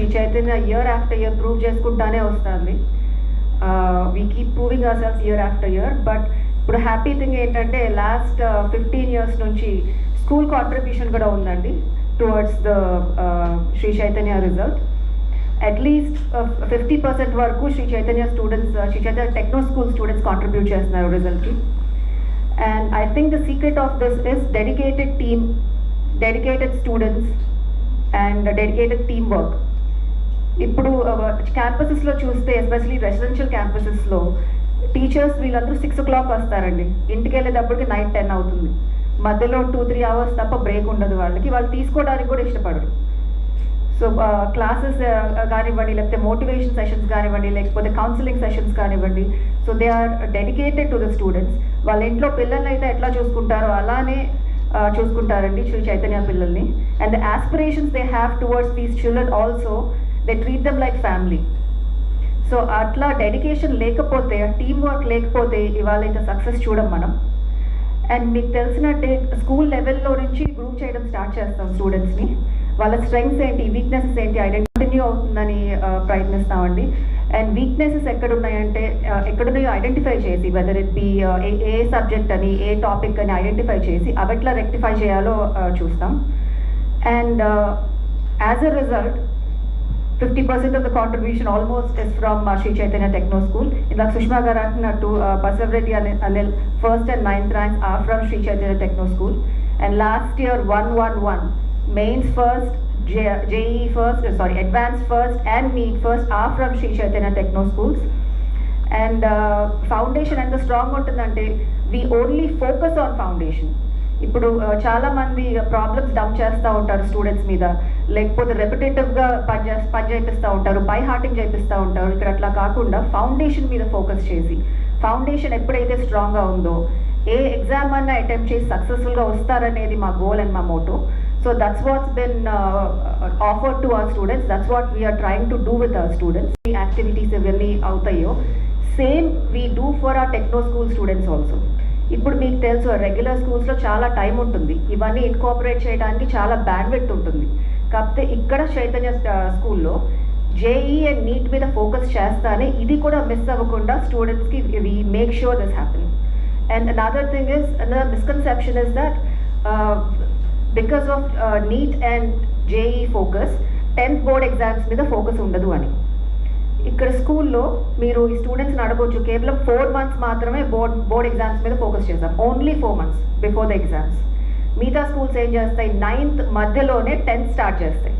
Shri Chaitanya year after year prove చేసుకుంటానే వస్తుంది. We keep proving ourselves year after year but ఇప్పుడు happy thing ఏంటంటే last fifteen years నుంచి school contribution కూడా ఉందండి towards the Shri Chaitanya result at least fifty percent వరకు Shri Chaitanya students Shri Chaitanya techno school students contribute చేస్తున్నారు రిజల్ట్కి and I think the secret of this is dedicated team dedicated students and dedicated team work ఇప్పుడు uh, క్యాంపసెస్లో చూస్తే especially residential క్యాంపసెస్లో teachers వీళ్ళందరూ six o'clock వస్తారండి. ఇంటికి వెళ్ళేటప్పటికి night ten అవుతుంది. మధ్యలో టూ త్రీ అవర్స్ తప్ప బ్రేక్ ఉండదు వాళ్ళకి. వాళ్ళు తీసుకోవడానికి కూడా ఇష్టపడరు. సో క్లాసెస్ uh, uh, కానివ్వండి లేకపోతే మోటివేషన్ సెషన్స్ కానివ్వండి లేకపోతే కౌన్సిలింగ్ సెషన్స్ కానివ్వండి so they are dedicated to the students వాళ్ళ ఇంట్లో పిల్లల్ని అయితే ఎట్లా చూసుకుంటారో అలానే చూసుకుంటారండి శ్రీ చైతన్య పిల్లల్ని. And the aspirations they have towards these children also they treat them like family so అట్లా డెడికేషన్ లేకపోతే టీం వర్క్ లేకపోతే ఇవాళ అయితే సక్సెస్ చూడం మనం. అండ్ మీకు తెలిసినట్టే స్కూల్ లెవెల్లో నుంచి గ్రూప్ చేయడం స్టార్ట్ చేస్తాం స్టూడెంట్స్ని వాళ్ళ స్ట్రెంగ్స్ ఏంటి వీక్నెసెస్ ఏంటి ఐడెంటి కంటిన్యూ అవుతుందని ప్రయత్నిస్తామండి. అండ్ వీక్నెసెస్ ఎక్కడున్నాయంటే ఎక్కడున్నాయో ఐడెంటిఫై చేసి whether it be a a subject అని ఏ టాపిక్ అని ఐడెంటిఫై చేసి అవి ఎట్లా రెక్టిఫై చేయాలో చూస్తాం. And as a result 50% of the contribution almost is from uh, Sri Chaitanya Techno School. In like Sushma Garatna to uh, Basav Anil, first and ninth ranks are from Sri Chaitanya Techno School. And last year, 111, mains first, J JE first, uh, sorry, advanced first and meet first are from Sri Chaitanya Techno Schools. And uh, foundation and the strong mountain, we only focus on foundation. ఇప్పుడు చాలా మంది problems down చేస్తూ ఉంటారు students మీద. లేకపోతే రెపిటేటివ్గా పని చేస్ పని చేపిస్తూ ఉంటారు బై హార్టింగ్ చేపిస్తూ ఉంటారు. ఇక్కడ అట్లా కాకుండా ఫౌండేషన్ మీద ఫోకస్ చేసి ఫౌండేషన్ ఎప్పుడైతే స్ట్రాంగ్గా ఉందో ఏ ఎగ్జామ్ అన్న అటెంప్ట్ చేసి సక్సెస్ఫుల్గా వస్తారనేది మా గోల్ అండ్ మా motto so that's what's been offer to our students that's what we are trying to do with our students ఈ యాక్టివిటీస్ ఇవన్నీ అవుతాయో same we do for our Techno School students also ఇప్పుడు మీకు తెలుసు regular స్కూల్స్లో చాలా time ఉంటుంది. ఇవన్నీ ఇన్కోఆపరేట్ చేయడానికి చాలా బ్యాండ్విడ్త్ ఉంటుంది. కాకపోతే ఇక్కడ చైతన్య స్కూల్లో జేఈ అండ్ నీట్ మీద ఫోకస్ చేస్తానే ఇది కూడా మిస్ అవ్వకుండా స్టూడెంట్స్కి we make sure this happen and another thing is another misconception is that because of NEET and JEE focus tenth board exams మీద ఫోకస్ ఉండదు అని. ఇక్కడ స్కూల్లో మీరు ఈ స్టూడెంట్స్ని నడపవచ్చు కేవలం ఫోర్ మంత్స్ మాత్రమే బోర్డ్ బోర్డ్ ఎగ్జామ్స్ మీద ఫోకస్ చేస్తాం only four months before the exams మిగతా స్కూల్స్ ఏం చేస్తాయి? నైన్త్ మధ్యలోనే టెన్త్ స్టార్ట్ చేస్తాయి.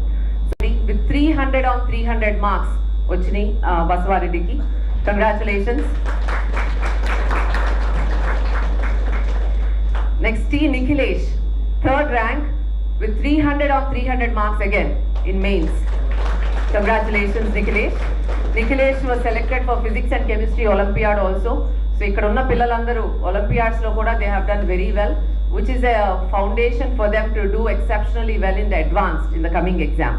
With three hundred on three hundred marks వచ్చినాయి బసవారెడ్డికి. Congratulations next T Nikhilesh third rank with three hundred on three hundred marks again in mains congratulations Nikhilesh Nikhilesh was selected for physics and chemistry olympiad also so ఇక్కడ ఉన్న పిల్లలందరూ ఒలింపియాడ్స్లో కూడా they have done very well which is a foundation for them to do exceptionally well in the advanced in the coming exam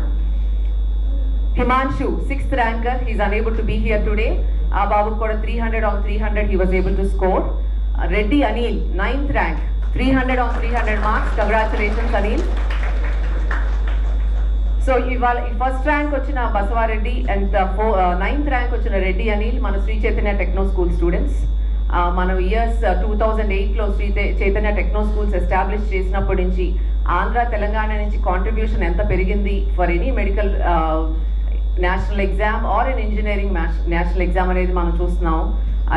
Himanshu, sixth ranker, he's unable to be here today. Uh, Babu got a 300 on 300, he was able to score. Uh, Reddy Anil, ninth rank, 300 on 300 marks. Congratulations, Anil. So ఇవాళ ఈ first rank వచ్చిన Basavareddy and ఫో ninth rank వచ్చిన రెడ్డి అనిల్ మన Sri Chaitanya Techno School students మనం years two thousand ఎయిట్లో Sri Chaitanya Techno Schools establish చేసినప్పటి నుంచి ఆంధ్ర తెలంగాణ నుంచి కాంట్రిబ్యూషన్ ఎంత పెరిగింది for any medical national exam or in engineering national exam అనేది మనం చూస్తున్నాం.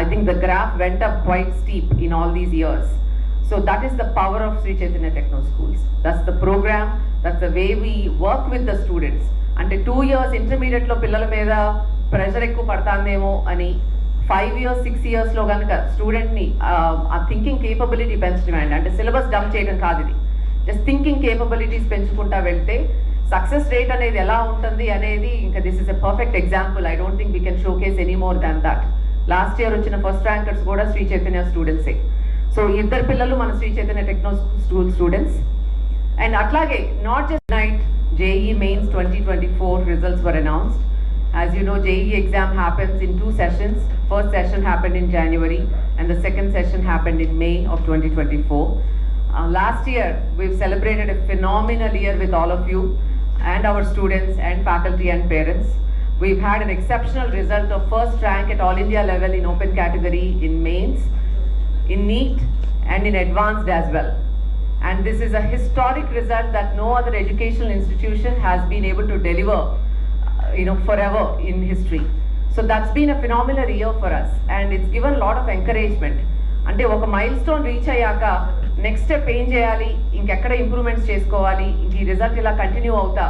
I think the graph went up quite steep in all these years So that is the power of Sri Chaitanya Techno Schools. That's the program, that's the way we work with the students. అంటే two years ఇంటర్మీడియట్లో పిల్లల మీద pressure ఎక్కువ పడుతుందేమో అని five years six ఇయర్స్లో కనుక స్టూడెంట్ని ఆ థింకింగ్ కేపబిలిటీ పెంచడం అండి. అంటే సిలబస్ డమ్ చేయడం కాదు ఇది. జస్ట్ థింకింగ్ కేపబిలిటీస్ పెంచుకుంటా వెళ్తే సక్సెస్ రేట్ అనేది ఎలా ఉంటుంది అనేది ఇంకా this is a perfect example I don't think we can showcase any more than that last year వచ్చిన ఫస్ట్ ర్యాంకర్స్ కూడా శ్రీ చైతన్య స్టూడెంట్సే సో ఇద్దరు పిల్లలు మన Sri Chaitanya techno school students and అట్లాగే not just night JEE Mains twenty twenty four results were announced as you know JEE exam happens in two sessions first session happened in January and the second session happened in May of twenty twenty four last year we've celebrated a phenomenal year with all of you and our students and faculty and parents. We've had an exceptional result of first rank at all India level in open category in mains, in NEET and in advanced as well. And this is a historic result that no other educational institution has been able to deliver, uh, you know, forever in history. So that's been a phenomenal year for us and it's given a lot of encouragement. అంటే ఒక milestone reach అయ్యాక next step ఏం చేయాలి ఇంకెక్కడ improvements చేసుకోవాలి ఇంక ఈ result ఇలా కంటిన్యూ అవుతా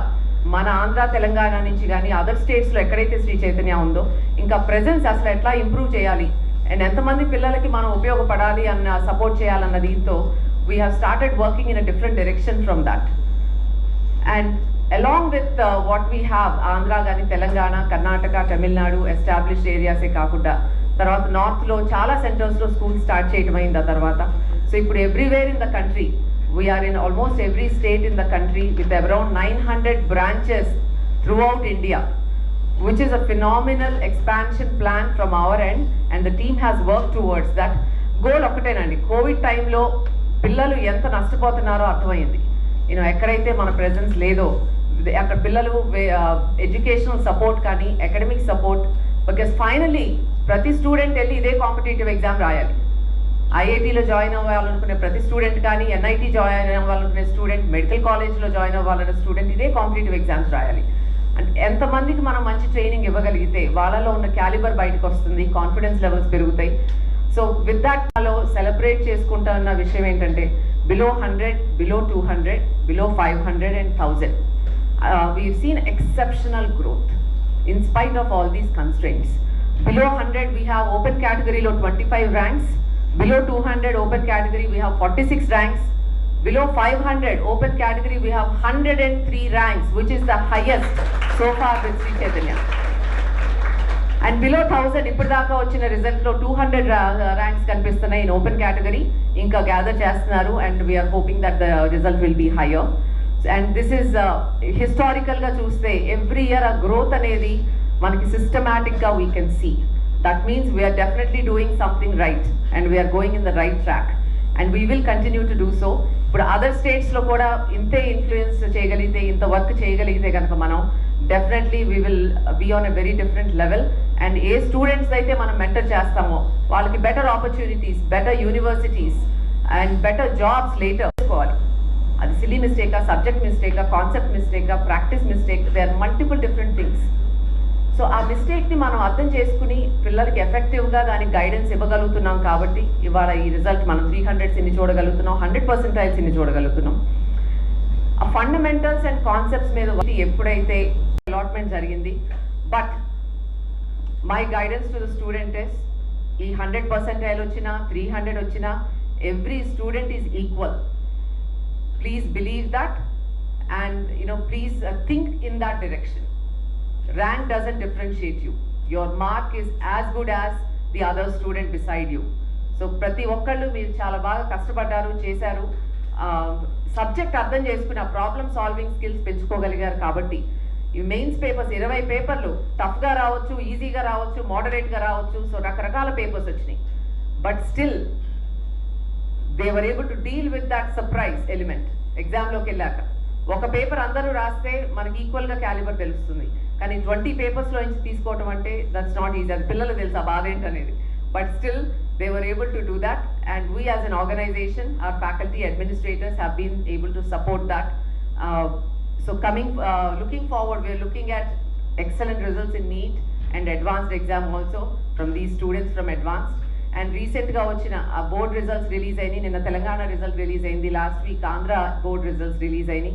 మన ఆంధ్ర తెలంగాణ నుంచి కానీ అదర్ స్టేట్స్లో ఎక్కడైతే శ్రీ చైతన్య ఉందో ఇంకా ప్రెజెన్స్ అసలు ఎట్లా ఇంప్రూవ్ చేయాలి అండ్ ఎంతమంది పిల్లలకి మనం ఉపయోగపడాలి అన్న సపోర్ట్ చేయాలన్న దీంతో we have started working in a different direction from that and along with what we have Andhra కానీ తెలంగాణ కర్ణాటక తమిళనాడు ఎస్టాబ్లిష్డ్ ఏరియాసే కాకుండా తర్వాత నార్త్లో చాలా సెంటర్స్లో స్కూల్ స్టార్ట్ చేయడం అయింది ఆ తర్వాత సో ఇప్పుడు everywhere in the country we are in almost every state in the country with around nine hundred branches throughout India which is a phenomenal expansion plan from our end and the team has worked towards that. Goal ఒకటేనండి Covid టైంలో పిల్లలు ఎంత నష్టపోతున్నారో అర్థమైంది. నేను ఎక్కడైతే మన presence లేదో అక్కడ పిల్లలు ఎడ్యుకేషనల్ సపోర్ట్ కానీ అకాడమిక్ సపోర్ట్ బికాస్ ఫైనల్లీ ప్రతి స్టూడెంట్ వెళ్ళి ఇదే కాంపిటేటివ్ ఎగ్జామ్ రాయాలి. ఐఐటీలో జాయిన్ అవ్వాలనుకునే ప్రతి స్టూడెంట్ కానీ ఎన్ఐటీ జాయిన్ అవ్వాలనుకునే స్టూడెంట్ మెడికల్ కాలేజ్లో జాయిన్ అవ్వాలనే స్టూడెంట్ ఇదే కాంపిటేటివ్ ఎగ్జామ్స్ రాయాలి. అంటే ఎంతమందికి మనం మంచి ట్రైనింగ్ ఇవ్వగలిగితే వాళ్ళలో ఉన్న క్యాలిబర్ బయటకు వస్తుంది కాన్ఫిడెన్స్ లెవెల్స్ పెరుగుతాయి. సో విత్ దాట్లో సెలబ్రేట్ చేసుకుంటున్న విషయం ఏంటంటే below hundred below two hundred below five hundred and thousand we seen exceptional growth in spite of all these constraints below hundred we have open కేటగిరీలో twenty five ranks below two hundred open category we have forty six ranks Below 500 open category, we have 103 ranks, which is the highest so far with Sri Chaitanya. And below thousand ఇప్పుడు దాకా వచ్చిన రిజల్ట్లో two hundred ranks కనిపిస్తున్నాయి in open category ఇంకా gather చేస్తున్నారు and we are hoping that the result will be higher and this is హిస్టారికల్గా చూస్తే every year ఆ growth అనేది మనకి సిస్టమాటిక్గా we can see that means we are definitely doing something right and we are going in the right track and we will continue to do so ఇప్పుడు other స్టేట్స్లో కూడా ఇంతే influence చేయగలిగితే ఇంత work చేయగలిగితే కనుక మనం definitely we will be on a very different level and A students అయితే మనం మెంటర్ చేస్తామో వాళ్ళకి better opportunities better universities and better jobs later చేసుకోవాలి. అది సిలీ మిస్టేకా సబ్జెక్ట్ మిస్టేకా concept మిస్టేకా practice mistake they are multiple different things so ఆ మిస్టేక్ని మనం అర్థం చేసుకుని పిల్లలకి ఎఫెక్టివ్గా దానికి గైడెన్స్ ఇవ్వగలుగుతున్నాం కాబట్టి ఇవాళ ఈ రిజల్ట్ మనం త్రీ హండ్రెడ్స్ ఇన్ని చూడగలుగుతున్నాం హండ్రెడ్ పర్సెంటైల్స్ ఇన్ని చూడగలుగుతున్నాం. ఆ ఫండమెంటల్స్ అండ్ కాన్సెప్ట్స్ మీద ఎప్పుడైతే అలాట్మెంట్ జరిగింది but my guidance to the student is ఈ హండ్రెడ్ పర్సెంటైల్ వచ్చినా త్రీ హండ్రెడ్ వచ్చినా every student is equal please believe that and you know please think in that direction rank doesn't differentiate you. Your mark is as good as the other student beside you. So ప్రతి ఒక్కళ్ళు మీరు చాలా బాగా కష్టపడ్డారు చేశారు. Subject అర్థం చేసుకుని ఆ ప్రాబ్లమ్ సాల్వింగ్ స్కిల్స్ పెంచుకోగలిగారు కాబట్టి. ఈ మెయిన్స్ పేపర్స్ ఇరవై పేపర్లు టఫ్గా రావచ్చు ఈజీగా రావచ్చు మోడరేట్గా రావచ్చు. సో రకరకాల పేపర్స్ వచ్చినాయి. But still they were able to deal with that surprise element ఎగ్జామ్లోకి వెళ్ళాక. ఒక పేపర్ అందరూ రాస్తే మనకి ఈక్వల్గా క్యాలిబర్ తెలుస్తుంది. కానీ ట్వంటీ పేపర్స్లో నుంచి తీసుకోవటం అంటే దట్స్ నాట్ ఈజీ అది పిల్లలు తెలుసు ఆ బాధ ఏంటనేది. But still they were able to do that and we as an organisation or faculty administrators have been able to support that so coming looking forward we are looking at excellent results in NEET and advanced exam also from these students from advanced. And రీసెంట్గా వచ్చిన ఆ board results release అయినాయి. నిన్న Telangana result release అయింది. Last week Andhra board results release అయినాయి.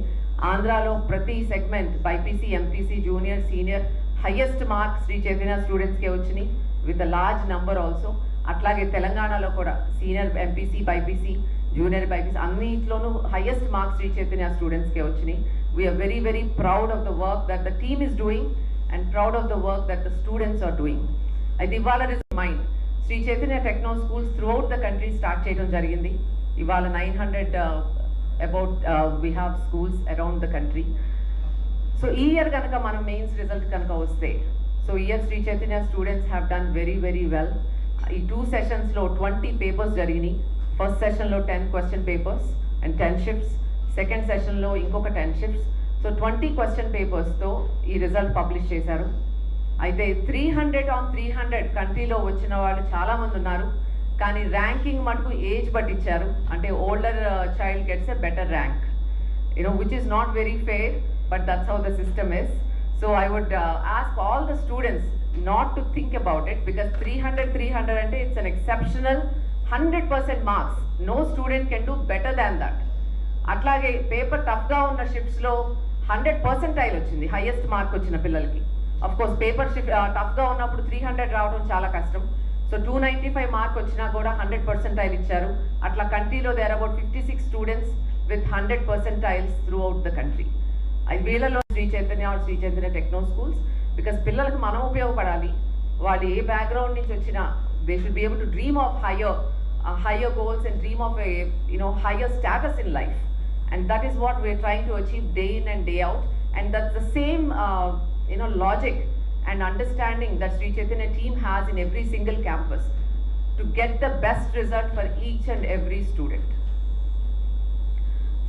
ఆంధ్రాలో ప్రతి segment BiPC MPC junior senior highest marks Sri Chaitanya స్టూడెంట్స్కే వచ్చినాయి. With a large number also. అట్లాగే తెలంగాణలో కూడా senior MPC BiPC junior BiPC అన్నింటిలోనూ హయ్యెస్ట్ మార్క్స్ శ్రీ చైతన్య స్టూడెంట్స్కే వచ్చినాయి. We are very very proud of the work that the team is doing and proud of the work that the students are doing అయితే ఇవాళ is mind Sri Chaitanya Techno Schools throughout the country start చేయడం జరిగింది. ఇవాళ nine hundred about we have schools around the country so ఈ year కనుక మనం mains result కనుక వస్తే so year Sri Chaitanya students have done very very well ఈ two సెషన్స్లో ట్వంటీ పేపర్స్ జరిగినాయి. ఫస్ట్ సెషన్లో ten question papers and ten shifts second సెషన్లో ఇంకొక ten shifts so twenty question పేపర్స్తో ఈ రిజల్ట్ పబ్లిష్ చేశారు. అయితే three hundred on three hundred కంట్రీలో వచ్చిన వాళ్ళు చాలామంది ఉన్నారు. కానీ ర్యాంకింగ్ మటుకు ఏజ్ బట్టి ఇచ్చారు అంటే older child gets a better rank you know which is not very fair but that's how the system is so I would ask all the students not to think about it because three hundred three hundred అంటే it's an exceptional hundred percent marks no student can do better than that అట్లాగే paper టఫ్గా ఉన్న షిఫ్ట్స్లో hundred percentile వచ్చింది highest mark వచ్చిన పిల్లలకి. Of course paper shift టఫ్గా ఉన్నప్పుడు త్రీ హండ్రెడ్ రావడం చాలా కష్టం. So two ninety five mark వచ్చినా కూడా హండ్రెడ్ పర్సెంటైల్ ఇచ్చారు. అట్లా కంట్రీలో there about fifty six students with hundred percentiles throughout the country అది వీళ్ళలో Sri Chaitanya or Sri Chaitanya Techno Schools because పిల్లలకు మనం ఉపయోగపడాలి. వాళ్ళు ఏ బ్యాక్గ్రౌండ్ నుంచి వచ్చినా they should be able to dream of higher higher goals and dream of you know higher status in life and that is what we are trying to achieve day in and day out and that's the same you know logic and understanding that Sri Chaitanya team has in every single campus to get the best result for each and every student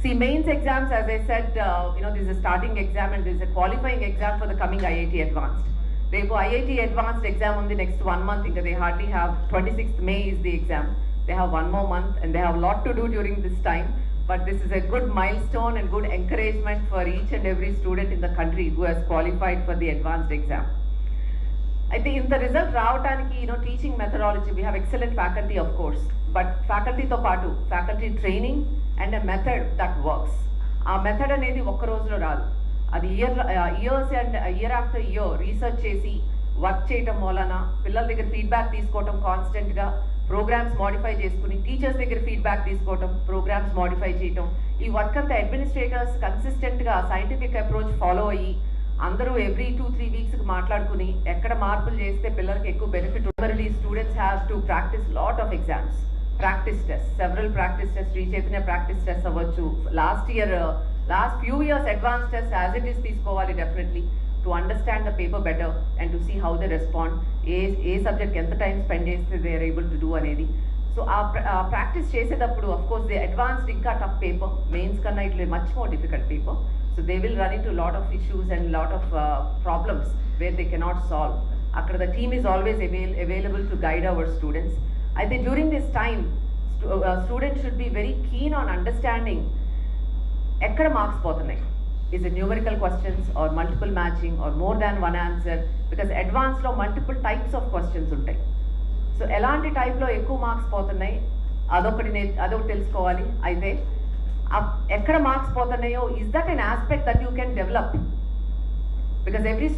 see mains exams as i said uh, you know this is a starting exam and this is a qualifying exam for the coming iit advanced రేపు IIT advanced exam ఉంది next one month ఇంకా they hardly have twenty sixth May is the exam they have one more month and they have lot to do during this time but this is a good milestone and good encouragement for each and every student in the country who has qualified for the advanced exam. అయితే ఇంత result రావడానికి you know teaching methodology we have excellent faculty of course but ఫ్యాకల్టీతో పాటు faculty training and a method that works ఆ method అనేది ఒక్క రోజులో రాదు. అది year years and year after year research చేసి వర్క్ చేయటం మూలన పిల్లల దగ్గర ఫీడ్బ్యాక్ తీసుకోవటం కాన్స్టెంట్గా ప్రోగ్రామ్స్ మాడిఫై చేసుకుని టీచర్స్ దగ్గర ఫీడ్బ్యాక్ తీసుకోవటం ప్రోగ్రామ్స్ మాడిఫై చేయటం. ఈ వర్క్ అంతా అడ్మినిస్ట్రేటర్స్ కన్సిస్టెంట్గా సైంటిఫిక్ అప్రోచ్ ఫాలో అయ్యి అందరూ ఎవ్రీ టూ త్రీ వీక్స్కి మాట్లాడుకుని ఎక్కడ మార్పులు చేస్తే పిల్లలకి ఎక్కువ benefit ఉండరలీ students have to practise lot of exams practice test several practice test reach చేసిన ప్రాక్టీస్ టెస్ట్ అవ్వచ్చు. Last year last few years advance test as it is తీసుకోవాలి definitely to understand the paper better and to see how the respond A A subject ఎంత time spend చేస్తే they are able to do అనేది. So ఆ practice చేసేటప్పుడు of course they advanced ఇంకా tough paper mains కన్నా it much more difficult paper so they will run into lot of issues and lot of problems where they cannot solve అక్కడ the team is always avail available to guide our students అయితే during this time student should be very keen on understanding ఎక్కడ marks పోతున్నాయి? Is it numerical questions or multiple matching or more than one answer? Because advanced multiple types of questions ఉంటాయి. So ఎలాంటి టైప్లో ఎక్కువ marks పోతున్నాయి? అదొకటి నే అదొకటి తెలుసుకోవాలి. అయితే ఎక్కడ marks పోతున్నాయో is that an aspect that you can develop because every